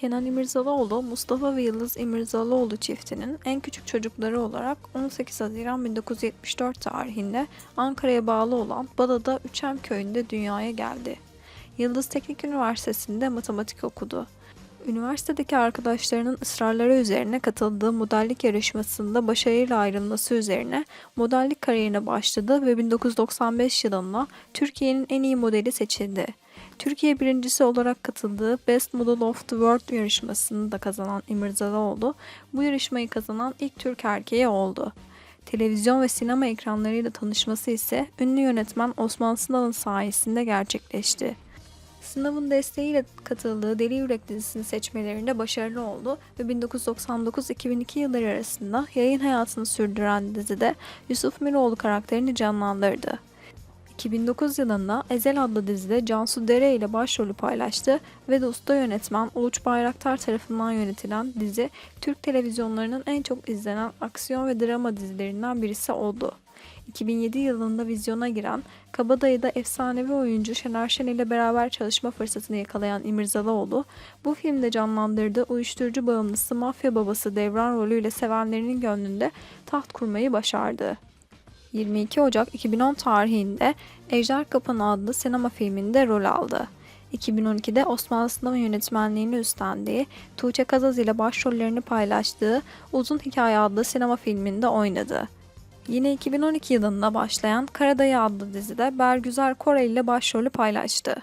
Kenan İmirzalıoğlu, Mustafa ve Yıldız İmirzalıoğlu çiftinin en küçük çocukları olarak 18 Haziran 1974 tarihinde Ankara'ya bağlı olan Bala'da Üçem köyünde dünyaya geldi. Yıldız Teknik Üniversitesi'nde matematik okudu. Üniversitedeki arkadaşlarının ısrarları üzerine katıldığı modellik yarışmasında başarıyla ayrılması üzerine modellik kariyerine başladı ve 1995 yılında Türkiye'nin en iyi modeli seçildi. Türkiye birincisi olarak katıldığı Best Model of the World yarışmasını da kazanan İmirzalıoğlu, bu yarışmayı kazanan ilk Türk erkeği oldu. Televizyon ve sinema ekranlarıyla tanışması ise ünlü yönetmen Osman Sınav'ın sayesinde gerçekleşti. Sınavın desteğiyle katıldığı Deli Yürek dizisini seçmelerinde başarılı oldu ve 1999-2002 yılları arasında yayın hayatını sürdüren dizide Yusuf Miroğlu karakterini canlandırdı. 2009 yılında Ezel adlı dizide Cansu Dere ile başrolü paylaştı ve de usta yönetmen Uluç Bayraktar tarafından yönetilen dizi Türk televizyonlarının en çok izlenen aksiyon ve drama dizilerinden birisi oldu. 2007 yılında vizyona giren Kabadayı'da efsanevi oyuncu Şener Şen ile beraber çalışma fırsatını yakalayan İmirzalıoğlu, bu filmde canlandırdığı uyuşturucu bağımlısı mafya babası Devran rolüyle sevenlerinin gönlünde taht kurmayı başardı. 22 Ocak 2010 tarihinde Ejder Kapanı adlı sinema filminde rol aldı. 2012'de Osmanlı Sinema yönetmenliğini üstlendiği, Tuğçe Kazaz ile başrollerini paylaştığı Uzun Hikaye adlı sinema filminde oynadı. Yine 2012 yılında başlayan Karadayı adlı dizide Bergüzar Korel ile başrolü paylaştı.